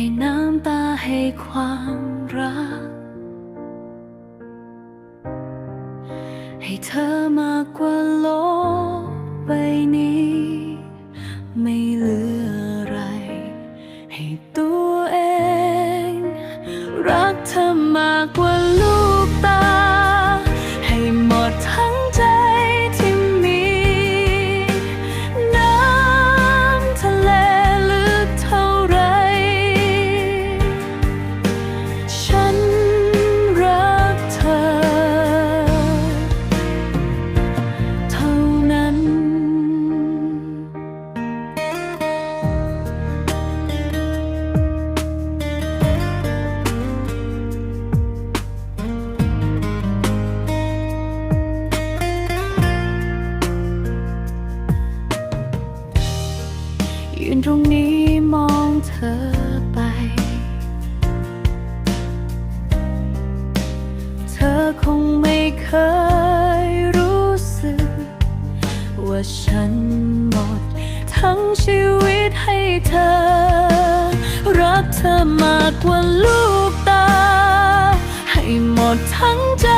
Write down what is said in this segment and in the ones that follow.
ให้น้ำตาให้ความรัก ให้เธอมากกว่าโลกใบนี้ ไม่เหลืออะไร ให้ตัวเอง รักเธอมากกว่า ยืนตรงนี้มองเธอไป เธอคงไม่เคยรู้สึก ว่าฉันหมด ทั้งชีวิตให้เธอ รักเธอมากกว่าลูกตา ให้หมดทั้งใจ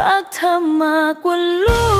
รักเธอมากกว่าลูก